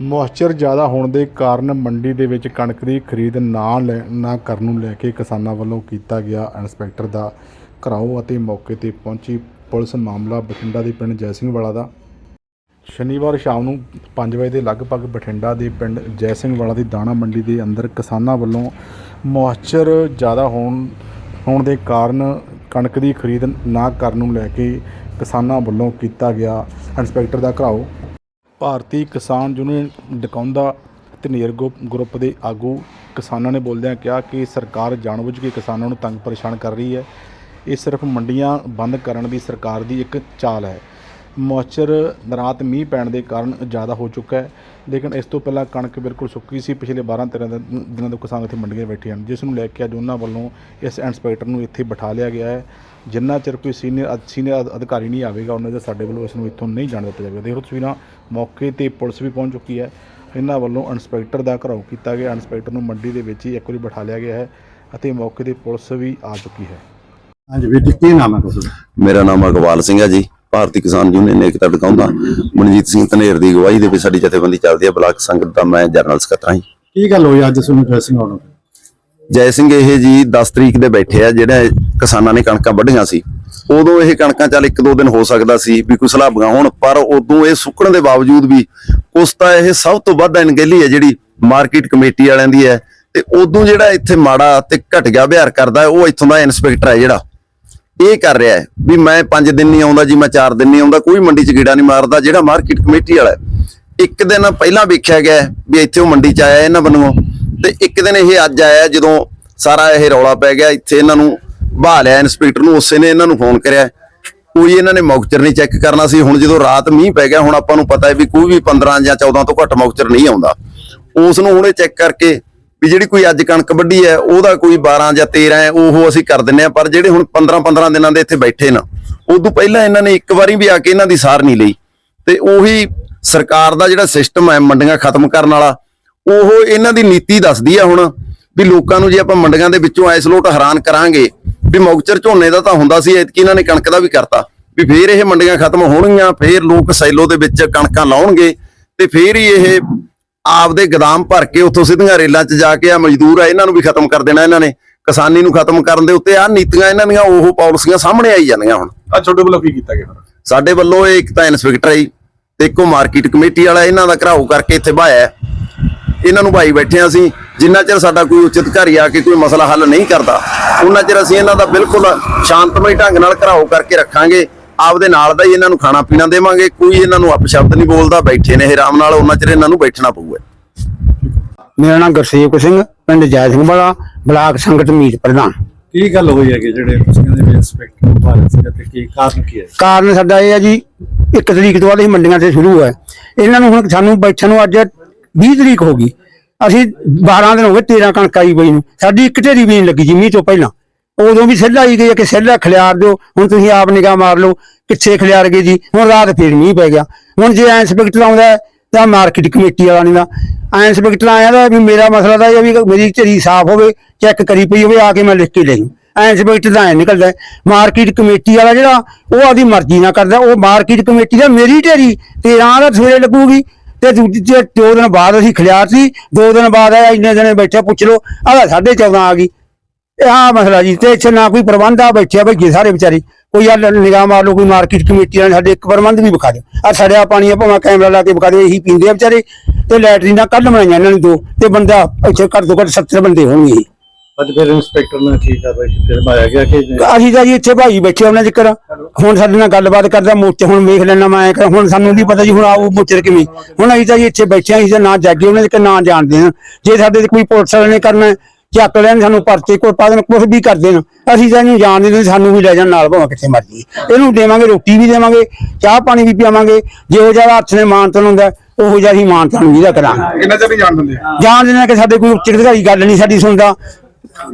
Moisture ਜ਼ਿਆਦਾ ਹੋਣ ਦੇ ਕਾਰਨ ਮੰਡੀ ਦੇ ਵਿੱਚ ਕਣਕ ਦੀ ਖਰੀਦ ਨਾ ਲੈ, ਨਾ ਕਰਨ ਨੂੰ ਲੈ ਕੇ ਕਿਸਾਨਾਂ ਵੱਲੋਂ ਕੀਤਾ ਗਿਆ ਇੰਸਪੈਕਟਰ ਦਾ ਘਰਾਓ ਅਤੇ ਮੌਕੇ ਤੇ ਪਹੁੰਚੀ ਪੁਲਿਸ ਮਾਮਲਾ ਬਠਿੰਡਾ ਦੇ ਪਿੰਡ ਜੈ ਸਿੰਘ ਵਾਲਾ ਦਾ। ਸ਼ਨੀਵਾਰ ਸ਼ਾਮ ਨੂੰ 5 ਵਜੇ ਦੇ ਲਗਭਗ ਬਠਿੰਡਾ ਦੇ ਪਿੰਡ ਜੈ ਸਿੰਘ ਵਾਲਾ ਦੀ ਦਾਣਾ ਮੰਡੀ ਦੇ ਅੰਦਰ ਕਿਸਾਨਾਂ ਵੱਲੋਂ ਮੋਇਸਚਰ ਜ਼ਿਆਦਾ ਹੋਣ ਹੋਣ ਦੇ ਕਾਰਨ ਕਣਕ ਦੀ ਖਰੀਦ ਨਾ ਕਰਨ ਨੂੰ ਲੈ ਕੇ ਕਿਸਾਨਾਂ ਵੱਲੋਂ ਕੀਤਾ ਗਿਆ ਇੰਸਪੈਕਟਰ ਦਾ ਘਰਾਓ। ਭਾਰਤੀ ਕਿਸਾਨ ਯੂਨੀਅਨ ਡਕੌਂਦਾ ਧਨੇਰ ਗੋ- ਗਰੁੱਪ ਦੇ ਆਗੂ ਕਿਸਾਨਾਂ ਨੇ ਬੋਲਦਿਆਂ ਕਿਹਾ ਕਿ ਸਰਕਾਰ ਜਾਣਬੁੱਝ ਕੇ ਕਿਸਾਨਾਂ ਨੂੰ ਤੰਗ ਪਰੇਸ਼ਾਨ ਕਰ ਰਹੀ ਹੈ। ਇਹ ਸਿਰਫ ਮੰਡੀਆਂ ਬੰਦ ਕਰਨ ਦੀ ਸਰਕਾਰ ਦੀ ਇੱਕ ਚਾਲ ਹੈ। ਮੋਇਸਚਰ ਰਾਤ ਮੀਂਹ ਪੈਣ ਦੇ ਕਾਰਨ ਜ਼ਿਆਦਾ ਹੋ ਚੁੱਕਾ ਹੈ। ਲੇਕਿਨ ਇਸ ਤੋਂ ਪਹਿਲਾਂ ਕਣਕ ਬਿਲਕੁਲ ਸੁੱਕੀ ਸੀ। ਪਿਛਲੇ 12 13 ਦਿਨ- ਤੋਂ ਕਿਸਾਨ ਇੱਥੇ ਮੰਡੀਆਂ ਬੈਠੇ ਹਨ ਜਿਸ ਨੂੰ ਲੈ ਕੇ ਅੱਜ ਉਹਨਾਂ ਵੱਲੋਂ ਇਸ ਇੰਸਪੈਕਟਰ ਨੂੰ ਇੱਥੇ ਬਿਠਾ ਲਿਆ ਗਿਆ ਹੈ। ਜਿੰਨਾ ਚਿਰ ਕੋਈ ਸੀਨੀਅਰ ਸੀਨੀਅਰ ਅਧਿਕਾਰੀ ਨਹੀਂ ਆਵੇਗਾ ਉਹਨਾਂ ਦੇ ਸਾਡੇ ਵੱਲੋਂ ਇਸ ਨੂੰ ਇੱਥੋਂ ਨਹੀਂ ਜਾਣ ਦਿੱਤਾ ਜਾਵੇਗਾ। ਦੇਖੋ ਤਸਵੀਰਾਂ ਮੌਕੇ ਤੇ ਪੁਲਿਸ ਵੀ ਪਹੁੰਚ ਚੁੱਕੀ ਹੈ। ਇਹਨਾਂ ਵੱਲੋਂ ਇੰਸਪੈਕਟਰ ਦਾ ਘਰਾਓ ਕੀਤਾ ਗਿਆ। ਇੰਸਪੈਕਟਰ ਨੂੰ ਮੰਡੀ ਦੇ ਵਿੱਚ ਹੀ ਇੱਕ ਵਾਰੀ ਬਿਠਾ ਲਿਆ ਗਿਆ ਹੈ ਅਤੇ ਮੌਕੇ ਤੇ ਪੁਲਿਸ ਵੀ ਆ ਚੁੱਕੀ ਹੈ। ਹਾਂਜੀ ਵੀਰ ਜੀ ਕੀ ਨਾਮ ਹੈ ਤੁਹਾਡਾ? ਮੇਰਾ ਨਾਮ ਅਗਵਾਲ ਸਿੰਘ ਹੈ ਜੀ। ਭਾਰਤੀ ਕਿਸਾਨ ਯੂਨੀਅਨ ਏਕਤਾ ਟਿਕਾਉਂਦਾ ਮਨਜੀਤ ਸਿੰਘ ਧਨੇਰ ਦੀ ਅਗਵਾਈ ਦੇ ਵਿੱਚ ਸਾਡੀ ਜਥੇਬੰਦੀ ਚੱਲਦੀ ਹੈ ਬਲਾਕ ਸੰਗਤ ਦਾ ਮੈਂ ਜਨਰਲ ਸਕੱਤਰ ਹਾਂ ਜੀ। ਕੀ ਗੱਲ ਹੋਈ ਅੱਜ ਤੁਹਾਨੂੰ ਡਰੈਸਿੰਗ ਆਉਣ ਜੈ ਸਿੰਘ ਇਹ ਜੀ 10 ਤਰੀਕ ਦੇ ਬੈਠੇ ਆ ਜਿਹੜੇ ਕਿਸਾਨਾਂ ਨੇ ਕਣਕਾਂ ਵੱਢੀਆਂ ਸੀ। ਉਦੋਂ ਇਹ ਕਣਕਾਂ ਚੱਲ ਇੱਕ ਦੋ ਦਿਨ ਹੋ ਸਕਦਾ ਸੀ ਵੀ ਕੋਈ ਸਲਾਬੀਆਂ ਹੋਣ ਪਰ ਉਦੋਂ ਇਹ ਸੁੱਕਣ ਦੇ ਬਾਵਜੂਦ ਵੀ ਉਸ ਤਾਂ ਇਹ ਸਭ ਤੋਂ ਵੱਧ ਅਣਗਹਿਲੀ ਹੈ ਜਿਹੜੀ ਮਾਰਕੀਟ ਕਮੇਟੀ ਵਾਲਿਆਂ ਦੀ ਹੈ। ਤੇ ਉਦੋਂ ਜਿਹੜਾ ਇੱਥੇ ਮਾੜਾ ਤੇ ਘਟਿਆ ਵਿਹਾਰ ਕਰਦਾ ਉਹ ਇੱਥੋਂ ਦਾ ਇਨਸਪੈਕਟਰ ਹੈ ਜਿਹੜਾ। ਇਹ ਕਰ ਰਿਹਾ ਹੈ ਵੀ ਮੈਂ 5 ਦਿਨ ਨਹੀਂ ਆਉਂਦਾ ਜੀ, ਮੈਂ 4 ਦਿਨ ਨਹੀਂ ਆਉਂਦਾ, ਕੋਈ ਮੰਡੀ 'ਚ ਗੇੜਾ ਨਹੀਂ ਮਾਰਦਾ, ਜਿਹੜਾ ਮਾਰਕੀਟ ਕਮੇਟੀ ਵਾਲਾ ਇੱਕ ਦਿਨ ਪਹਿਲਾਂ ਵੇਖਿਆ ਗਿਆ ਵੀ ਇੱਥੇ ਉਹ ਮੰਡੀ 'ਚ ਆਇਆ ਇਹਨਾਂ ਵੱਲੋਂ। ਤੇ ਇੱਕ ਦਿਨ ਇਹ ਅੱਜ ਆਇਆ ਜਦੋਂ ਸਾਰਾ ਇਹ ਰੌਲਾ ਪੈ ਗਿਆ, ਇੱਥੇ ਇਹਨਾਂ ਨੂੰ ਬਹਾ ਲਿਆ ਇਨਸਪੈਕਟਰ ਨੂੰ ਉਸੇ ਨੇ ਇਹਨਾਂ ਨੂੰ ਫੋਨ ਕਰਿਆ। ਕੋਈ ਇਹਨਾਂ ਨੇ ਮੌਕਚਰ ਨਹੀਂ ਚੈੱਕ ਕਰਨਾ ਸੀ। ਹੁਣ ਜਦੋਂ ਰਾਤ ਮੀਂਹ ਪੈ ਗਿਆ, ਹੁਣ ਆਪਾਂ ਨੂੰ ਪਤਾ ਹੈ ਵੀ ਕੋਈ ਵੀ 15 ਜਾਂ 14 ਤੋਂ ਘੱਟ ਮੌਕਚਰ ਨਹੀਂ ਆਉਂਦਾ। ਉਸ ਨੂੰ ਹੁਣੇ ਚੈੱਕ ਕਰਕੇ ਵੀ ਜਿਹੜੀ ਕੋਈ ਅੱਜ ਕਣਕ ਵੱਢੀ ਹੈ, ਉਹਦਾ ਕੋਈ 12 ਜਾਂ 13 ਹੈ, ਉਹ ਅਸੀਂ ਕਰ ਦਿੰਨੇ ਆ ਪਰ ਜਿਹੜੇ ਹੁਣ 15 15 ਦਿਨਾਂ ਦੇ ਇੱਥੇ ਬੈਠੇ ਨਾ, ਉਦੋਂ ਪਹਿਲਾਂ ਇਹਨਾਂ ਨੇ ਇੱਕ ਵਾਰੀ ਵੀ ਆ ਕੇ ਇਹਨਾਂ ਦੀ ਸਾਰ ਨਹੀਂ ਲਈ। ਤੇ ਉਹੀ ਸਰਕਾਰ ਦਾ ਜਿਹੜਾ ਸਿਸਟਮ ਹੈ, ਮੰਡੀਆਂ ਖਤਮ ਕਰਨ ਵਾਲਾ, ਉਹ ਇਹਨਾਂ ਦੀ ਨੀਤੀ ਦੱਸਦੀ ਆ ਹੁਣ ਵੀ ਲੋਕਾਂ ਨੂੰ ਜੇ ਆਪਾਂ ਮੰਡੀਆਂ ਦੇ ਵਿੱਚੋਂ ਐਸ ਲੋਟ ਹੈਰਾਨ ਕਰਾਂਗੇ, ਵੀ ਮੌਕਚਰ ਝੋਨੇ ਦਾ ਤਾਂ ਹੁੰਦਾ ਸੀ, ਐਤਕੀ ਇਹਨਾਂ ਨੇ ਕਣਕ ਦਾ ਵੀ ਕਰਤਾ। ਵੀ ਫੇਰ ਇਹ ਮੰਡੀਆਂ ਖਤਮ ਹੋਣਗੀਆਂ, ਫੇਰ ਲੋਕ ਸੈਲੋ ਦੇ ਵਿੱਚ ਕਣਕਾਂ ਲਾਉਣਗੇ, ਤੇ ਫੇਰ ਹੀ ਇਹ ਆਪਦੇ ਗਦਾਮ ਭਰ ਕੇ ਉੱਥੋਂ ਸਿੱਧੀਆਂ ਰੇਲਾਂ 'ਚ ਜਾ ਕੇ ਆ ਮਜ਼ਦੂਰ ਆ ਇਹਨਾਂ ਨੂੰ ਵੀ ਖਤਮ ਕਰ ਦੇਣਾ ਇਹਨਾਂ ਨੇ। ਕਿਸਾਨੀ ਨੂੰ ਖਤਮ ਕਰਨ ਦੇ ਉੱਤੇ ਆ ਨੀਤੀਆਂ ਇਹਨਾਂ ਦੀਆਂ ਉਹ ਪਾਲਿਸੀਆਂ ਸਾਹਮਣੇ ਆਈ ਜਾਂਦੀਆਂ ਹੁਣ। ਅੱਜ ਤੁਹਾਡੇ ਵੱਲੋਂ ਕੀ ਕੀਤਾ ਗਿਆ ਸਾਡੇ ਵੱਲੋਂ ਇਹ ਇੱਕ ਤਾਂ ਇਨਸਪੈਕਟਰ ਹੈ ਤੇ ਇੱਕੋ ਮਾਰਕੀਟ ਕਮੇਟੀ ਵਾਲਾ ਇਹਨਾਂ ਦਾ ਘਰਾਓ ਕਰਕੇ ਇੱਥੇ ਬਾਇਆ ਹੈ। ਇਹਨਾਂ ਨੂੰ ਭਾਈ ਬੈਠੇ ਹਾਂ ਅਸੀਂ ਜਿੰਨਾ ਚਿਰ ਸਾਡਾ ਕੋਈ ਉੱਚ ਅਧਿਕਾਰੀ ਆ ਕੇ ਕੋਈ ਮਸਲਾ ਹੱਲ ਨਹੀਂ ਕਰਦਾ ਉਹਨਾਂ ਚਿਰ ਅਸੀਂ ਇਹਨਾਂ ਦਾ ਬਿਲਕੁਲ ਸ਼ਾਂਤਮਈ ਢੰਗ ਨਾਲ ਘਰਾਓ ਕਰਕੇ ਰੱਖਾਂਗੇ। ਆਪਦੇ ਨਾਲ ਦਾ ਹੀ ਇਹਨਾਂ ਨੂੰ ਖਾਣਾ ਪੀਣਾ ਦੇਵਾਂਗੇ। ਕੋਈ ਇਹਨਾਂ ਨੂੰ ਅਪਸ਼ਬਦ ਨਹੀਂ ਬੋਲਦਾ। ਬੈਠੇ ਨੇ ਇਹ ਆਰਾਮ ਨਾਲ ਉਹਨਾਂ ਚਿਰ ਇਹਨਾਂ ਨੂੰ ਬੈਠਣਾ ਪਊਗਾ। ਮੇਰਾ ਨਾਮ ਗੁਰਸੇਵਕ ਸਿੰਘ ਪਿੰਡ ਜੈ ਸਿੰਘ ਵਾਲਾ ਬਲਾਕ ਸੰਗਤ ਮੀਤ ਪ੍ਰਧਾਨ। ਕੀ ਗੱਲ ਹੋਈ ਹੈ ਕਿ ਜਿਹੜੇ ਤੁਸੀਂ ਕਹਿੰਦੇ ਵੀ ਇੰਸਪੈਕਟਰ ਭਾਰਤ ਸਿੰਘ ਤੇ ਕੀ ਕਾਰਨ ਕੀ ਹੈ? ਕਾਰਨ ਸਾਡਾ ਇਹ ਹੈ ਜੀ ਇੱਕ ਤਰੀਕ ਤੋਂ ਬਾਅਦ ਅਸੀਂ ਮੰਡੀਆਂ ਤੇ ਸ਼ੁਰੂ ਹੈ ਇਹਨਾਂ ਨੂੰ ਹੁਣ ਸਾਨੂੰ ਬੈਠਣ ਨੂੰ ਅੱਜ 20 ਤਰੀਕ ਹੋ ਗਈ। ਅਸੀਂ 12 ਦਿਨ ਹੋ ਗਏ 13 ਕਣਕ ਆਈ ਬਈ ਨੂੰ। ਸਾਡੀ ਇੱਕ ਢੇਰੀ ਵੀ ਨਹੀਂ ਲੱਗੀ ਜੀ ਮੀਂਹ ਤੋਂ ਪਹਿਲਾਂ। ਉਦੋਂ ਵੀ ਸੈੱਲ ਆਈ ਗਈ ਕਿ ਸੈੱਲ ਖਿਲਾਰ ਦਿਓ, ਹੁਣ ਤੁਸੀਂ ਆਪ ਨਿਗਾਹ ਮਾਰ ਲਓ, ਕਿੱਥੇ ਖਿਲਾਰ ਗਏ ਜੀ? ਹੁਣ ਰਾਤ ਫੇਰ ਨਹੀਂ ਪੈ ਗਿਆ। ਹੁਣ ਜੇ ਇੰਸਪੈਕਟਰ ਆਉਂਦਾ ਤਾਂ ਮਾਰਕੀਟ ਕਮੇਟੀ ਵਾਲਾ ਨਹੀਂ ਦਾ। ਇੰਸਪੈਕਟਰ ਆਇਆ ਦਾ ਵੀ ਮੇਰਾ ਮਸਲਾ ਤਾਂ ਇਹ ਵੀ ਮੇਰੀ ਢੇਰੀ ਸਾਫ਼ ਹੋਵੇ, ਚੈੱਕ ਕਰੀ ਪਈ ਹੋਵੇ, ਆ ਕੇ ਮੈਂ ਲਿਖ ਕੇ ਲੈ ਜੂ ਇੰਸਪੈਕਟਰ ਦਾ ਐ ਨਿਕਲਦਾ ਮਾਰਕੀਟ ਕਮੇਟੀ ਵਾਲਾ ਜਿਹੜਾ, ਉਹ ਆਦੀ ਮਰਜ਼ੀ ਨਾਲ ਕਰਦਾ ਉਹ ਮਾਰਕੀਟ ਕਮੇਟੀ ਦਾ ਮੇਰੀ ਢੇਰੀ 13 ਦਾ ਸਵੇਰੇ ਲੱਗੂਗੀ। ਤੇ ਦੂਜੀ ਦੋ ਦਿਨ ਬਾਅਦ ਅਸੀਂ ਖਿਲਾਰ ਸੀ। ਦੋ ਦਿਨ ਬਾਅਦ ਆਇਆ, ਇੰਨੇ ਦਿਨੇ ਬੈਠੇ, ਪੁੱਛ ਲਓ, ਆਹ ਸਾਢੇ 14 ਆ ਗਈ। ਇਹ ਆਹ ਮਸਲਾ ਜੀ ਤੇ ਇੱਥੇ ਨਾ ਕੋਈ ਪ੍ਰਬੰਧ ਆ ਬੈਠਿਆ ਭਈਏ ਸਾਰੇ ਵਿਚਾਰੇ। ਕੋਈ ਆ ਨਿਗਾਹ ਮਾਰ ਲਓ ਕੋਈ ਮਾਰਕੀਟ ਕਮੇਟੀ ਵਾਲੇ ਸਾਡੇ ਇੱਕ ਪ੍ਰਬੰਧ ਵੀ ਵਿਖਾ ਦਿਓ। ਆ ਸੜਿਆ ਪਾਣੀ ਆ ਭਾਵੇਂ ਕੈਮਰਾ ਲਾ ਕੇ ਵਿਖਾ ਦਿਓ ਇਹੀ ਪੀਂਦੇ ਆ ਵਿਚਾਰੇ। ਤੇ ਲੈਟਰੀਨਾਂ ਕੱਲ ਬਣਾਈਆਂ ਇਹਨਾਂ ਨੇ ਦੋ ਤੇ ਬੰਦਾ ਇੱਥੇ ਘੱਟ ਤੋਂ ਘੱਟ 70 ਬੰਦੇ ਹੋਣਗੇ ਅੱਜ ਫਿਰ ਇੰਸਪੈਕਟਰ ਨੇ ਕੀ ਕਰ ਰਹੀ ਕਿ ਮਾਇਆ ਗਿਆ ਕਿ ਅਸੀਂ ਤਾਂ ਜੀ ਇੱਥੇ ਭਾਈ ਬੈਠੇ ਉਹਨਾਂ ਜ਼ਿਕਰ ਹੁਣ ਸਾਡੇ ਨਾਲ ਗੱਲਬਾਤ ਕਰਦਾ ਮੋਚੇ ਹੁਣ ਵੇਖ ਲੈਣਾ ਮੈਂ ਕਿਹਾ ਹੁਣ ਸਾਨੂੰ ਨਹੀਂ ਪਤਾ ਜੀ ਹੁਣ ਆਉ ਮੋਚਰ ਕਿਵੇਂ। ਹੁਣ ਅਸੀਂ ਤਾਂ ਜੀ ਇੱਥੇ ਬੈਠੇ ਹਾਂ ਅਸੀਂ ਤਾਂ ਨਾ ਜਾਗੇ ਉਹਨਾਂ ਦੇ ਨਾਂ ਜਾਣਦੇ ਹਾਂ ਜੇ ਸਾਡੇ ਤੇ ਕੋਈ ਪੁਲਿਸ ਵਾਲੇ ਨੇ ਕਰਨਾ ਚੱਕ ਲੈਣ ਸਾਨੂੰ ਪਰਚੇ ਕੋਲ ਪਾ ਦੇਣ ਕੁਝ ਵੀ ਕਰ ਦੇਣ। ਅਸੀਂ ਤਾਂ ਇਹਨੂੰ ਜਾਣਦੇ ਨਹੀਂ ਸਾਨੂੰ ਵੀ ਲੈ ਜਾਣ ਨਾਲ ਭਾਵੇਂ ਕਿੱਥੇ ਮਰਜ਼ੀ। ਇਹਨੂੰ ਦੇਵਾਂਗੇ ਰੋਟੀ ਵੀ ਦੇਵਾਂਗੇ ਚਾਹ ਪਾਣੀ ਵੀ ਪੀਵਾਂਗੇ ਜੇ ਉਹ ਜ਼ਿਆਦਾ ਹੱਥ ਨੇ ਮਾਨਤਨ ਹੁੰਦਾ ਉਹੋ ਜਿਹਾ ਹੀ ਮਾਨਤਨ ਵੀ ਦਾ ਕਰਾਂਗੇ। ਕਿੰਨਾ ਚਿਰ ਜਾਣ ਦਿੰਦੇ ਜਾਣਦੇ ਨੇ ਕਿ ਸਾਡੇ ਕੋਈ ਉੱਚ ਅਧਿਕਾਰੀ ਗੱਲ ਨਹੀਂ ਸਾਡੀ ਸੁਣਦਾ।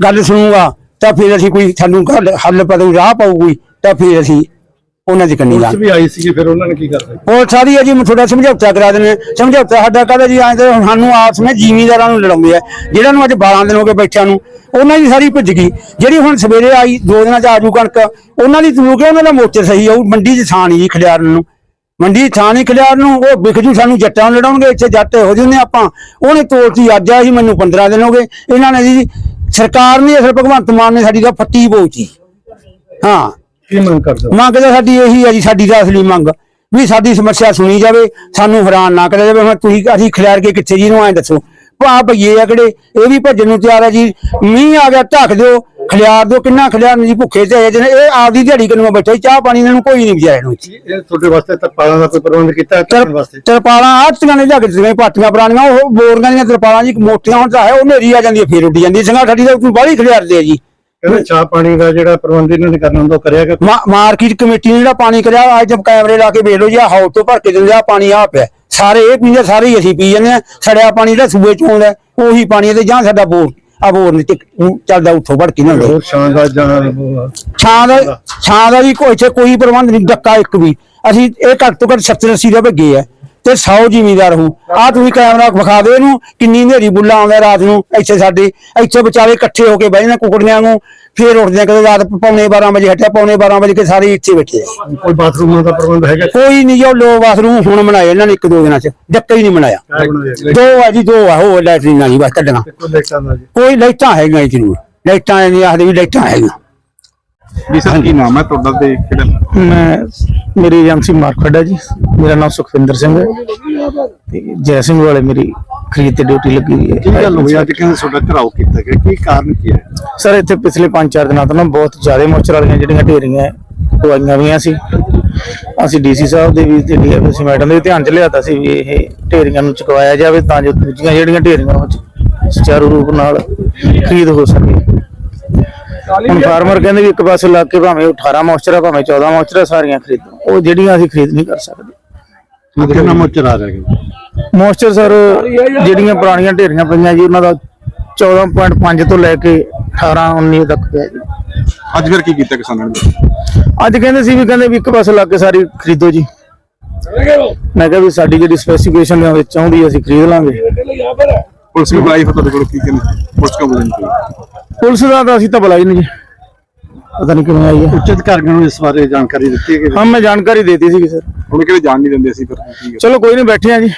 ਗੱਲ ਸੁਣੂਗਾ ਤਾਂ ਫਿਰ ਅਸੀਂ ਕੋਈ ਸਾਨੂੰ ਹੱਲ ਪਤਾ ਰਾਹ ਪਾਊ ਕੋਈ ਤਾਂ ਫਿਰ ਅਸੀਂ ਉਹਨਾਂ ਦੀ ਕੰਨੀ ਲਾਂਗੇ ਵੀ ਆਈ ਸੀ ਫਿਰ ਉਹਨਾਂ ਨੇ ਕੀ ਕਰਤਾ ਉਹ ਸਾਰੀ ਹੈ ਜੀ ਮੈਂ ਥੋੜਾ ਸਮਝੌਤਾ ਕਰਾ ਦਿੰਦੇ। ਸਮਝੌਤਾ ਸਾਡਾ ਕਹਦਾ ਜੀ? ਐਂ ਤਾਂ ਸਾਨੂੰ ਆਪਸ ਵਿੱਚ ਜ਼ਿਮੀਂਦਾਰਾਂ ਨੂੰ ਲੜਾਉਂਦੇ ਆ ਜਿਹੜਾ ਨੂੰ ਅੱਜ 12 ਦਿਨ ਹੋ ਗਏ ਬੱਚਿਆਂ ਨੂੰ ਉਹਨਾਂ ਦੀ ਸਾਰੀ ਭੁੱਜ ਗਈ। ਜਿਹੜੀ ਹੁਣ ਸਵੇਰੇ ਆਈ ਦੋ ਦਿਨਾਂ ਚ ਆਜੂ ਕਣਕ ਉਹਨਾਂ ਦੀ ਤੂੰ ਕਿ ਉਹਨਾਂ ਦਾ ਮੋਚਰ ਸਹੀ ਆਊ ਮੰਡੀ ਚ ਥਾਂ ਨਹੀਂ ਜੀ ਖਲਿਆਰਨ ਨੂੰ। ਮੰਡੀ ਥਾਂ ਨਹੀਂ ਖਲਿਆਰ ਨੂੰ ਉਹ ਵਿਖਜੂ ਸਾਨੂੰ ਜੱਟਾਂ ਨੂੰ ਲੜਾਉਣਗੇ ਇੱਥੇ ਜੱਟ ਇਹੋ ਜਿਹੇ ਨੇ ਆਪਾਂ। ਉਹਨੇ ਤੋੜਤੀ ਅੱਜ ਆਹੀ ਮੈਨੂੰ 15 ਦਿਨ ਹੋ ਗਏ। ਇਹਨਾਂ ਨੇ ਜੀ ਸਰਕਾਰ ਨੇ ਅਸਲ ਭਗਵੰਤ ਮਾਨ ਨੇ ਸਾਡੀ ਦਾ ਫੱਟੀ ਬੋਚੀ ਹਾਂ। ਕੀ ਮੰਗ ਕਰਦੇ ਹੋ? ਮੰਗ ਤਾਂ ਸਾਡੀ ਇਹੀ ਹੈ ਜੀ ਸਾਡੀ ਤਾਂ ਅਸਲੀ ਮੰਗ। ਵੀ ਸਾਡੀ ਸਮੱਸਿਆ ਸੁਣੀ ਜਾਵੇ ਸਾਨੂੰ ਹੈਰਾਨ ਨਾ ਕਰਿਆ ਜਾਵੇ। ਹੁਣ ਤੁਸੀਂ ਅਸੀਂ ਖਿਲਾਰ ਕੇ ਕਿੱਥੇ ਜੀ ਨੂੰ ਐਂ ਦੱਸੋ? ਭਾ ਭਈਏ ਆ ਕਿਹੜੇ? ਇਹ ਵੀ ਭੱਜਣ ਨੂੰ ਤਿਆਰ ਆ ਜੀ। ਮੀਂਹ ਆ ਗਿਆ ਢੱਕ ਦਿਓ। ਖਿਲਾਰ ਦਿਓ ਕਿੰਨਾ ਖਿਲਾਰ ਜੀ ਭੁੱਖੇ ਤੇ ਆਏ ਜਿਹਨੇ। ਇਹ ਆਪਦੀ ਦਿਹਾੜੀ ਕਰਨ ਬੈਠੇ ਚਾਹ ਪਾਣੀ ਇਹਨਾਂ ਨੂੰ ਕੋਈ ਨਹੀਂ ਵਿਚਾਰੇ ਨੂੰ। ਇਹ ਤੁਹਾਡੇ ਵਾਸਤੇ ਤਰਪਾਲਾਂ ਦਾ ਕੋਈ ਪ੍ਰਬੰਧ ਕੀਤਾ ਹੈ? ਧਰਨ ਵਾਸਤੇ? ਤਰਪਾਲਾਂ ਆਟੀਆਂ ਨੇ ਕੇ ਜਿਵੇਂ ਪਾਟੀਆਂ ਪੁਰਾਣੀਆਂ। ਉਹ ਬੋਰੀਆਂ ਦੀਆਂ ਤਰਪਾਲਾਂ ਜੀ ਮੋਟੀਆਂ ਹੁਣ ਤਾਂ ਹੈ ਉਹ ਨੇਰੀ ਆ ਜਾਂਦੀ ਹੈ ਫੇਰ ਉੱਡ ਜਾਂਦੀ ਹੈ। ਸੰਗਾ ਸਾਡੀ ਤਾਂ ਬਾਹਲੀ ਖਿਲਾਰਦੇ ਆ ਜੀ। ਕਹਿੰਦੇ ਚਾਹ ਪਾਣੀ ਦਾ ਜਿਹੜਾ ਪ੍ਰਬੰਧ ਇਹਨਾਂ ਨੇ ਕਰਨਾ ਹੁੰਦਾ ਉਹ ਕਰਿਆ ਕਿ ਮਾ- ਮਾਰਕੀਟ ਕਮੇਟੀ ਨੇ ਜਿਹੜਾ ਪਾਣੀ ਕਰਿਆ ਅੱਜ ਕੈਮਰੇ ਲਾ ਕੇ ਵੇਖ ਲਓ ਜੀ ਆਹ ਹਾਊਸ ਤੋਂ ਭਰ ਕੇ ਦਿੰਦੇ ਆ ਪਾਣੀ ਆ ਪਿਆ। ਸਾਰੇ ਇਹ ਪੀਂਦੇ ਸਾਰੇ ਹੀ ਅਸੀਂ ਪੀ ਜਾਂਦੇ ਆ। ਸੜਿਆ ਪਾਣੀ ਜਿਹੜਾ ਸੂਏ ਚੋਂ ਆਉਂਦਾ ਉਹੀ ਪਾਣੀ ਹੈ ਤੇ ਜਾਂ ਸਾਡਾ ਬੋਰ ਆ ਬੋਰ ਨਹੀਂ ਊਂ ਚੱਲਦਾ ਉੱਥੋਂ ਭੜ ਕੇ ਨਾ ਹੋਰ ਸ਼ਾਨ ਦਾ ਜਾਂ ਛਾਂ ਦਾ ਛਾਂ ਦਾ ਵੀ ਕੋਈ ਇੱਥੇ ਕੋਈ ਪ੍ਰਬੰਧ ਨਹੀਂ ਡੱਕਾ ਇੱਕ ਵੀ। ਅਸੀਂ ਇਹ ਘੱਟ ਤੋਂ ਘੱਟ 70 80 ਰੁਪਏ ਗਏ ਆ। ਤੇ 100 ਜ਼ਿਮੀਦਾਰ ਹੂੰ ਆ ਤੁਸੀਂ ਕੈਮਰਾ ਵਿਖਾ ਦਿਓ ਇਹਨੂੰ ਕਿੰਨੀ ਹਨੇਰੀ ਬੁੱਲਾ ਆਉਂਦਾ ਰਾਤ ਨੂੰ ਇੱਥੇ ਸਾਡੇ। ਇੱਥੇ ਵਿਚਾਰੇ ਇਕੱਠੇ ਹੋ ਕੇ ਬਹਿ ਜਾਂਦੇ ਕੁਕੜੀਆਂ ਨੂੰ ਫੇਰ ਉੱਠਦੇ ਆ ਕਦੇ ਰਾਤ ਪੌਣੇ 12 ਵਜੇ ਹਟਿਆ ਪੌਣੇ 12 ਵਜੇ ਕੇ ਸਾਰੇ ਇੱਥੇ ਬੈਠੇ ਆ। ਕੋਈ ਬਾਥਰੂਮਾਂ ਦਾ ਪ੍ਰਬੰਧ ਹੈਗਾ? ਕੋਈ ਨਹੀਂ ਜੋ ਲੋ ਬਾਥਰੂਮ ਹੁਣ ਬਣਾਏ ਇਹਨਾਂ ਨੇ ਇੱਕ ਦੋ ਦਿਨਾਂ ਚ ਡੱਕਾ ਹੀ ਨਹੀਂ ਬਣਾਇਆ। ਦੋ ਆ ਜੀ ਦੋ ਆ ਉਹ ਲੈਟਰੀਨਾਂ ਜੀ ਬਸ ਕੱਢਣਾ। ਕੋਈ ਦਾ ਲਾਈਟਾਂ ਹੈਗੀਆਂ ਜੀ ਜ਼ਰੂਰ। ਲਾਈਟਾਂ ਨਹੀਂ ਆਖਦੇ ਵੀ ਲਾਈਟਾਂ ਹੈਗੀਆਂ। ਜੀ ਸਰ ਕੀ ਨਾਮ ਹੈ ਤੁਹਾਡਾ ਤੇ ਕਿਹੜਾ? ਮੈਂ ਮੇਰੀ ਏਜੰਸੀ ਮਾਰਕਫੈਡ ਹੈ ਜੀ। ਮੇਰਾ ਨਾਮ ਸੁਖਵਿੰਦਰ ਸਿੰਘ ਹੈ। ਤੇ ਜੈ ਸਿੰਘ ਵਾਲੇ ਮੇਰੀ ਖਰੀਦ ਤੇ ਡਿਊਟੀ ਲੱਗੀ ਹੋਈ ਕੀ ਹੈ ਗੱਲ ਹੋਈ? ਅੱਜ ਕਹਿੰਦੇ ਤੁਹਾਡਾ ਘਰਾਓ ਕੀਤਾ ਗਿਆ? ਕੀ ਕਾਰਨ ਕੀ ਹੈ? ਸਰ ਇੱਥੇ ਪਿਛਲੇ 5-4 ਦਿਨਾਂ ਤੋਂ ਨਾ ਬਹੁਤ ਜ਼ਿਆਦਾ ਮੋਚਰ ਵਾਲੀਆਂ ਜਿਹੜੀਆਂ ਢੇਰੀਆਂ ਉਹ ਆਈਆਂ ਹੋਈਆਂ ਸੀ। ਅਸੀਂ ਡੀਸੀ ਸਾਹਿਬ ਦੇ ਵੀ ਤੇ ਡੀਐਫਸੀ ਮੈਡਮ ਦੇ ਧਿਆਨ ਚ ਲਿਆਤਾ ਸੀ ਵੀ ਇਹ ਢੇਰੀਆਂ ਨੂੰ ਚੁਕਵਾਇਆ ਜਾਵੇ ਤਾਂ ਜੋ ਦੂਜੀਆਂ ਜਿਹੜੀਆਂ ਢੇਰੀਆਂ ਉਹ 'ਚ ਸੁਚਾਰੂ ਰੂਪ ਨਾਲ ਖਰੀਦ ਹੋ ਸਕੇ। ਹੁਣ ਫਾਰਮਰ ਕਹਿੰਦੇ ਵੀ ਇੱਕ ਪਾਸੇ ਲੱਗ ਕੇ ਭਾਵੇਂ 18 ਮੋਇਸਚਰ ਆ ਭਾਵੇਂ 14 ਮੋਇਸਚਰ ਆ ਸਾਰੀਆਂ ਖਰੀਦੋ। ਉਹ ਜਿਹੜੀਆਂ ਅਸੀਂ ਖਰੀਦ ਨਹੀਂ ਕਰ ਸਕਦੇ। ਕਿੰਨਾ ਮੋਚਰ ਆ ਰਿਹਾ ਹੈ ਮੋਇਸਚਰ ਸਰ ਜਿਹੜੀਆਂ ਪੁਰਾਣੀਆਂ ਢੇਰੀਆਂ ਪਈਆਂ ਜੀ ਉਹਨਾਂ ਦਾ 14.5 ਤੋਂ ਲੈ ਕੇ 18 19 ਤੱਕ ਪਿਆ ਜੀ। ਅੱਜ ਫਿਰ ਕੀ ਕੀਤਾ ਕਿਸਾਨਾਂ ਨੇ? ਅੱਜ ਕਹਿੰਦੇ ਸੀ ਵੀ ਕਹਿੰਦੇ ਵੀ ਇੱਕ ਪਾਸੇ ਲੱਗ ਕੇ ਸਾਰੀ ਖਰੀਦੋ ਜੀ। ਮੈਂ ਕਿਹਾ ਵੀ ਸਾਡੀ ਜਿਹੜੀ ਸਪੈਸੀਫਿਕੇਸ਼ਨ ਦੇ ਵਿੱਚ ਆਉਂਦੀ ਅਸੀਂ ਖਰੀਦ ਲਾਂਗੇ। ਪੁਲਿਸ ਨੂੰ ਬੁਲਾਈ ਫਿਰ ਤੁਹਾਡੇ ਕੋਲ ਕੀ ਕਹਿੰਦੇ? ਪੁਲਿਸ ਕਿਉਂ ਬੁਲਾਈ? ਪੁਲਿਸ ਦਾ ਤਾਂ ਅਸੀਂ ਤਾਂ ਬੁਲਾਈ ਨਹੀਂ ਜੀ। ਪਤਾ ਨਹੀਂ ਕਿਵੇਂ ਆਈ ਹੈ। ਉੱਚ ਅਧਿਕਾਰੀਆਂ ਨੂੰ ਇਸ ਬਾਰੇ ਜਾਣਕਾਰੀ ਦਿੱਤੀ ਹੈ ਕਿ ਹਾਂ ਮੈਂ ਜਾਣਕਾਰੀ ਦੇਤੀ ਸੀ ਸਰ। ਹੁਣ ਕਿਹੜੇ ਜਾਣ ਨਹੀਂ ਦਿੰਦੇ ਅਸੀਂ ਫਿਰ? ਚਲੋ ਕੋਈ ਨਹੀਂ ਬੈਠੇ ਆ ਜੀ।